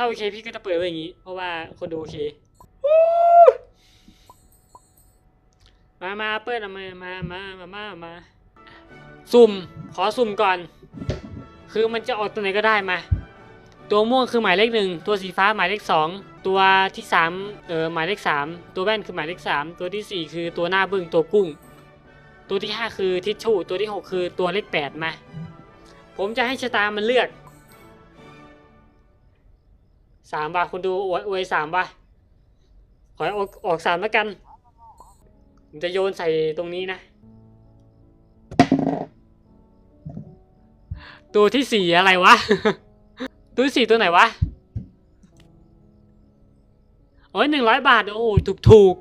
ถ้าโอเคพี่ก็จะเปิดไว้อย่างนี้ เพราะว่าคนดูโอเค มามาเปิดเอามามามามามามาสุ่ม ขอสุ่มก่อน คือมันจะออกตัวไหนก็ได้มา ตัวม่วงคือหมายเลขหนึ่ง ตัวสีฟ้าหมายเลขสองตัวที่สามเออหมายเลขสามตัวแว่นคือหมายเลขสามตัวที่สี่คือตัวหน้าบึ้งตัวกุ้ง ตัวที่ห้าคือทิชชู่ ตัวที่หกคือตัวเลขแปดมา ผมจะให้ชะตามันเลือก สามบาทคุณดูอวยอวยสามบาทขอออกออกสามแล้วกันผมจะโยนใส่ตรงนี้นะ ตัวที่สี่อะไรวะ ตัวที่สี่ตัวไหนวะ โอ้ยหนึ่งร้อยบาท โอ้ถูกถูก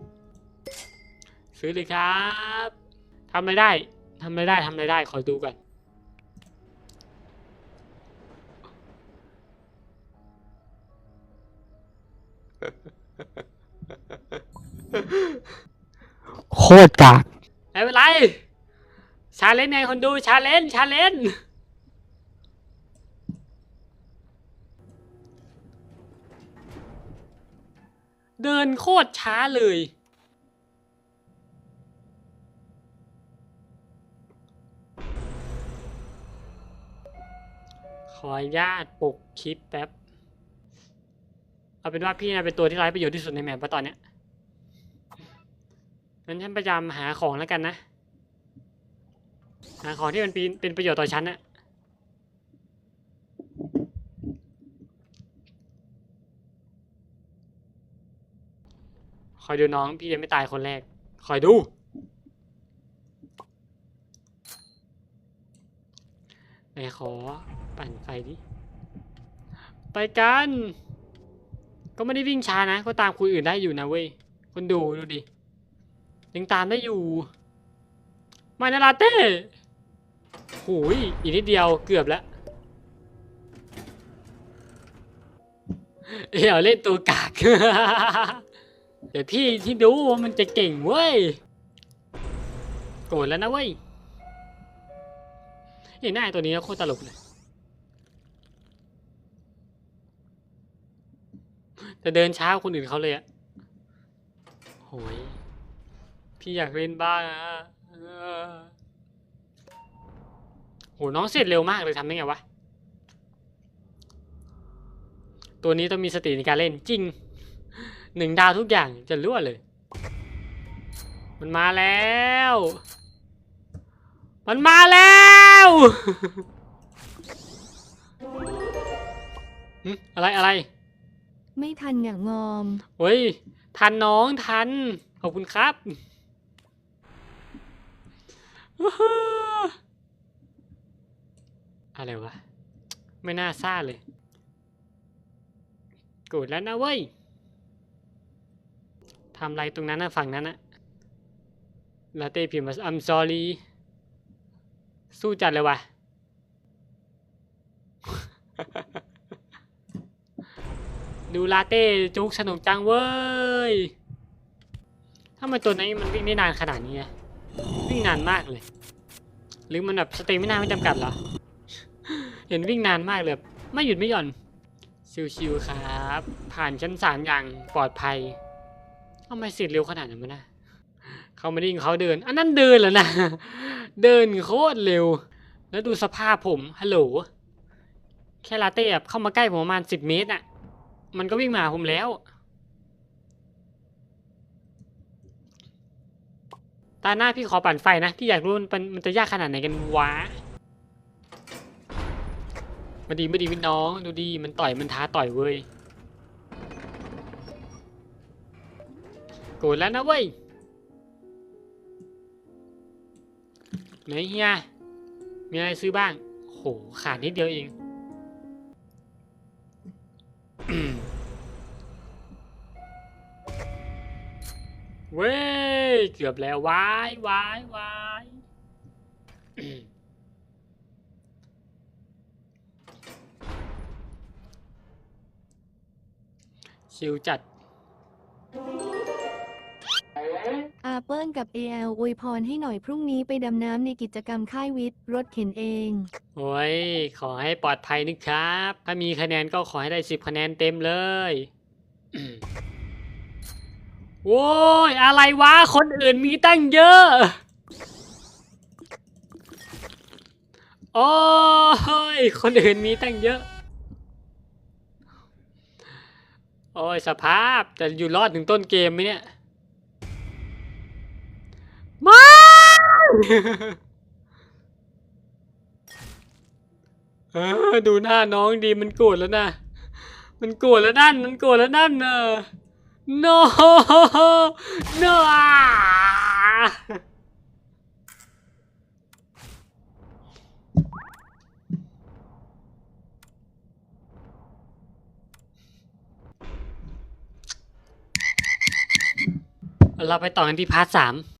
ซื้อเลยครับทำอะไรได้ทำอะไรได้ทำอะไรได้ ขอดูก่อน โคตรกากไม่เป็นไร ชาเลนจ์ไงคนดูชาเลนจ์ชาเลนจ์เดินโคตรช้าเลย ขออนุญาตปลุกคลิปแป๊บ เอาเป็นว่าพี่นะเป็นตัวที่ไร้ประโยชน์ที่สุดในแมปปะตอนเนี้ยงั้นฉันพยายามหาของแล้วกันนะ หาของที่มันเป็นเป็นประโยชน์ต่อฉันนะคอยดูน้องพี่ยังไม่ตายคนแรก คอยดู ไหนขอปั่นไฟดิ ไปกัน ก็ไม่ได้วิ่งช้านะ ก็ตามคนอื่นได้อยู่นะเว้ย คนดูดูดิ ยังตามได้อยู่ มานาลาเต้โหยอีกนิดเดียวเกือบแล้วเอ๋เล่นตัวกาก เดี๋ยวพี่ที่ดูว่ามันจะเก่งเว้ย โกรธแล้วนะเว้ยเห็นหน้าตัวนี้โคตรตลกเลย แต่เดินช้าคนอื่นเขาเลยอะโหยพี่อยากเล่นบ้างอะเออโหน้องเสร็จเร็วมากเลยทำได้ไงวะ ตัวนี้ต้องมีสติในการเล่นจริง หนึ่งดาวทุกอย่างจะรั่วเลย มันมาแล้ว มันมาแล้วอะไรอะไร ไม่ทันอย่างอม เฮ้ย ทันน้องทัน ขอบคุณครับอะไรวะ ไม่น่าซ่าเลยโกรธแล้วนะเว้ยทำไรตรงนั้นนะฝั่งนั้นนะลาเต้พิมพ์มา I'm sorry สู้จัดเลยวะ ดูลาเต้จุกสนุกจังเว้ยถ้ามันตัวนี้มันวิ่งได้นานขนาดนี้วิ่งนานมากเลย หรือมันแบบสเตมิน่าไม่จำกัดเหรอ เห็นวิ่งนานมากเลยไม่หยุดไม่หย่อน ชิวๆครับ ผ่านชั้นสามอย่างปลอดภัยทำไมสร็จเร็วขนาดนั้นนะเขาไม่ได้ยินเขาเดิน อันนั้นเดินแล้วนะ เดินโคตรเร็ว แล้วดูสภาพผม ฮัลโหล แค่ลาเต้แบบเข้ามาใกล้ผมประมาณสิบเมตรอะ มันก็วิ่งมาผมแล้ว ตาหน้าพี่ขอปั่นไฟนะ พี่อยากรู้มันเป็นมันจะยากขนาดไหนกันวะมาดีมาดีพี่น้อง ดูดีมันต่อยมันท้าต่อยเว้ยโกรธแล้วนะเว้ยไหนเฮียมีอะไรซื้อบ้าง โห ขาดนิดเดียวเอง เว้ย เกือบแล้ววายวายวายชิวจัด อาเปิลกับ AL อวยพรให้หน่อยพรุ่งนี้ไปดำน้ำในกิจกรรมค่ายวิทย์รถเข็นเอง โอ้ย ขอให้ปลอดภัยนะครับ ถ้ามีคะแนนก็ขอให้ได้สิบคะแนนเต็มเลย โว้ยอะไรวะ คนอื่นมีตั้งเยอะโอ้ยคนอื่นมีตั้งเยอะ โอ้ยสภาพจะอยู่รอดถึงต้นเกมไหมเนี่ยไม่เออดูหน้าน้องดีมันโกรธแล้วนะ มันโกรธแล้วนั่น มันโกรธแล้วนั่นเนอะ no no เราไปต่อกันที่พาร์ทสาม